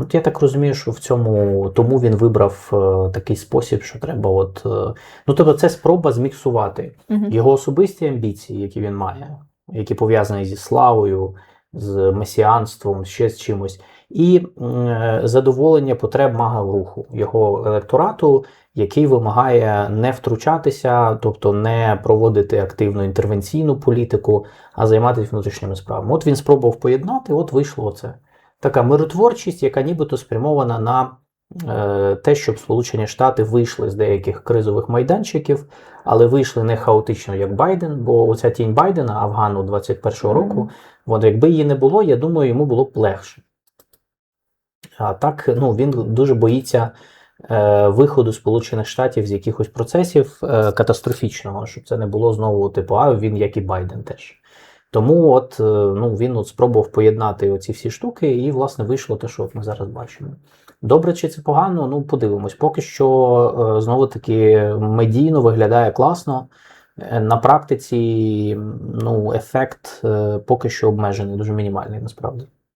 От я так розумію, що в цьому тому він вибрав е, такий спосіб, що треба, от е, ну тобто, це спроба зміксувати Мгм. його особисті амбіції, які він має, які пов'язані зі славою, з месіанством, ще з чимось, і е, задоволення потреб мага руху, його електорату, який вимагає не втручатися, тобто не проводити активну інтервенційну політику, а займатися внутрішніми справами. От він спробував поєднати, от вийшло оце. Така миротворчість, яка нібито спрямована на е, те, щоб Сполучені Штати вийшли з деяких кризових майданчиків, але вийшли не хаотично, як Байден, бо оця тінь Байдена, Афгану 21-го року, от якби її не було, я думаю, йому було б легше. А так, ну, він дуже боїться е, виходу Сполучених Штатів з якихось процесів е, катастрофічного, щоб це не було знову типу, а він як і Байден теж. Тому от, е, ну, він от спробував поєднати оці всі штуки, і, власне, вийшло те, що ми зараз бачимо. Добре чи це погано? Ну, подивимось. Поки що, е, знову таки, медійно виглядає класно. Е, На практиці ну, ефект поки що обмежений, дуже мінімальний насправді.